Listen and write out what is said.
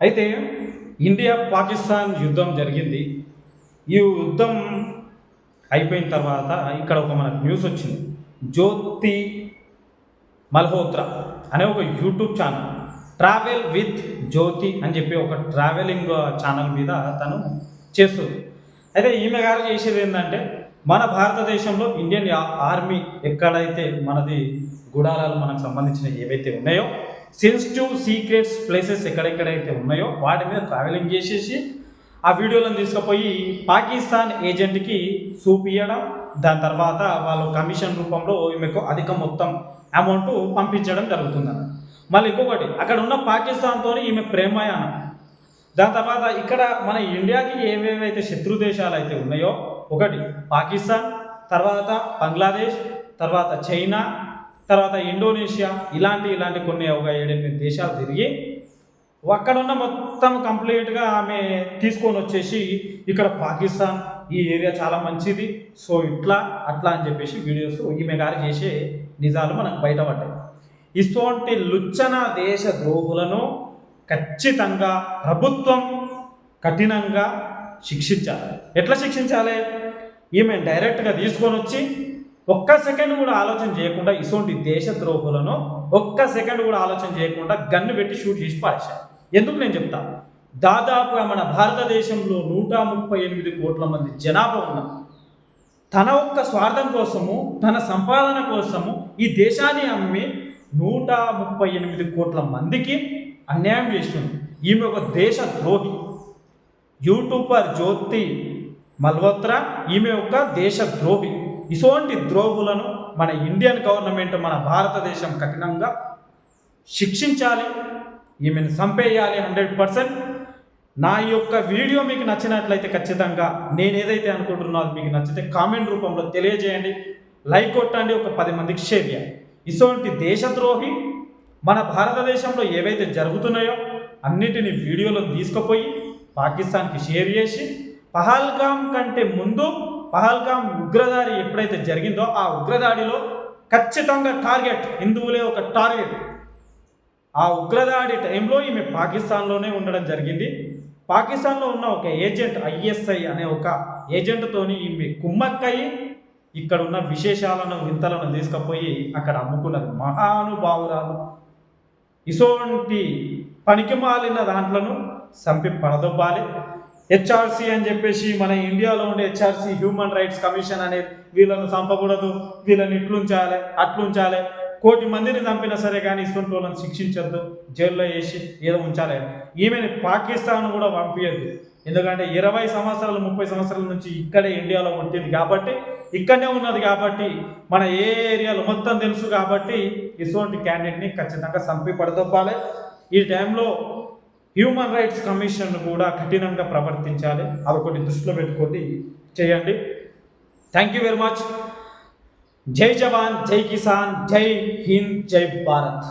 అయితే ఇండియా పాకిస్తాన్ యుద్ధం జరిగింది. ఈ యుద్ధం అయిపోయిన తర్వాత ఇక్కడ ఒక మనకు న్యూస్ వచ్చింది. జ్యోతి మల్హోత్రా అనే ఒక YouTube channel travel with Jyoti అని చెప్పి ఒక ట్రావెలింగ్ ఛానల్ మీద తను చేస్తుంది. అయితే ఈమె గారు చేసేది ఏంటంటే మన భారతదేశంలో ఇండియన్ ఆర్మీ ఎక్కడైతే మనది గుడారాలు మనకు సంబంధించిన ఏవైతే ఉన్నాయో సెన్సిటివ్ సీక్రెట్స్ ప్లేసెస్ ఎక్కడెక్కడైతే ఉన్నాయో వాటి మీద ట్రావెలింగ్ చేసేసి ఆ వీడియోలను తీసుకుపోయి పాకిస్తాన్ ఏజెంట్కి చూపియడం దాని తర్వాత వాళ్ళు కమిషన్ రూపంలో ఈమెకు అధిక మొత్తం అమౌంట్ పంపించడం జరుగుతుందన్న మళ్ళీ ఇంకొకటి అక్కడ ఉన్న పాకిస్తాన్తో ఈమె ప్రేమయానం. దాని తర్వాత ఇక్కడ మన ఇండియాకి ఏవేవైతే శత్రు దేశాలు అయితే ఉన్నాయో ఒకటి పాకిస్తాన్ తర్వాత బంగ్లాదేశ్ తర్వాత చైనా తర్వాత ఇండోనేషియా ఇలాంటి ఇలాంటి కొన్ని ఒక ఏడెనిమిది దేశాలు తిరిగి అక్కడున్న మొత్తం కంప్లీట్గా ఆమె తీసుకొని వచ్చేసి ఇక్కడ పాకిస్తాన్ ఈ ఏరియా చాలా మంచిది. సో ఇట్లా అట్లా అని చెప్పేసి వీడియోస్ ఈమె గారు చేసే నిజాలు మనకు బయటపడ్డాయి. ఇటువంటి లుచ్చన దేశ ద్రోహులను ఖచ్చితంగా ప్రభుత్వం కఠినంగా శిక్షించాలి. ఎట్లా శిక్షించాలి? ఈమె డైరెక్ట్గా తీసుకొని వచ్చి ఒక్క సెకండ్ కూడా ఆలోచన చేయకుండా ఇటువంటి దేశ ద్రోహులను ఒక్క సెకండ్ కూడా ఆలోచన చేయకుండా గన్ను పెట్టి షూట్ చేసి పారేశారు. ఎందుకు నేను చెప్తా? దాదాపుగా మన భారతదేశంలో నూట ముప్పై ఎనిమిది కోట్ల మంది జనాభా ఉన్నారు తన ఒక్క స్వార్థం కోసము తన సంపాదన కోసము ఈ దేశాన్ని అమ్మి నూట ముప్పై ఎనిమిది కోట్ల మందికి అన్యాయం చేస్తుంది ఈమె ఒక దేశ ద్రోహి. యూట్యూబర్ జ్యోతి మల్హోత్రా ఈమె ఒక దేశ ద్రోహి. ఇటువంటి ద్రోహులను మన ఇండియన్ గవర్నమెంట్ మన భారతదేశం కఠినంగా శిక్షించాలి ఈమెను చంపేయాలి హండ్రెడ్ పర్సెంట్. నా యొక్క వీడియో మీకు నచ్చినట్లయితే ఖచ్చితంగా నేను ఏదైతే అనుకుంటున్నానో అది మీకు నచ్చితే కామెంట్ రూపంలో తెలియజేయండి లైక్ కొట్టండి ఒక పది మందికి షేర్ చేయండి. ఇటువంటి దేశద్రోహి మన భారతదేశంలో ఏవైతే జరుగుతున్నాయో అన్నిటిని వీడియోలో తీసుకుపోయి పాకిస్తాన్కి షేర్ చేసి పహల్గామ్ కంటే ముందు పహల్గామ్ ఉగ్రదాడి ఎప్పుడైతే జరిగిందో ఆ ఉగ్రదాడిలో ఖచ్చితంగా టార్గెట్ హిందువులే ఒక టార్గెట్. ఆ ఉగ్రదాడి టైంలో ఈమె పాకిస్తాన్లోనే ఉండడం జరిగింది. పాకిస్తాన్లో ఉన్న ఒక ఏజెంట్ ఐఎస్ఐ అనే ఒక ఏజెంట్తోని ఈమె కుమ్మక్కయ్యి ఇక్కడ ఉన్న విశేషాలను వింతలను తీసుకుపోయి అక్కడ అమ్ముకున్నది. మహానుభావురాలు. ఇసోంటి పనికి మాలిన దాంట్లను చంపి పడదొబ్బాలి. హెచ్ఆర్సి అని చెప్పేసి మన ఇండియాలో ఉండే హెచ్ఆర్సి హ్యూమన్ రైట్స్ కమిషన్ అనేది వీళ్ళను చంపకూడదు వీళ్ళని ఇట్లుంచాలి అట్లుంచాలి. కోటి మందిని చంపినా సరే కానీ ఇటువంటి వాళ్ళని శిక్షించద్దు జైల్లో వేసి ఏదో ఉంచాలి. ఈమెని పాకిస్తాన్ కూడా పంపించద్దు ఎందుకంటే ఇరవై సంవత్సరాలు ముప్పై సంవత్సరాల నుంచి ఇక్కడే ఇండియాలో ఉంటుంది కాబట్టి ఇక్కడనే ఉన్నది కాబట్టి మన ఏ ఏరియాలో మొత్తం తెలుసు కాబట్టి ఇటువంటి క్యాండిడేట్ని ఖచ్చితంగా చంపి పడదొప్పాలి ఈ టైంలో హ్యూమన్ రైట్స్ కమిషన్ కూడా కఠినంగా ప్రవర్తించాలి. అదొకటి దృష్టిలో పెట్టుకోండి చేయండి. థ్యాంక్ యూ వెరీ మచ్ జై జవాన్ జై కిసాన్ జై హింద్ జై భారత్.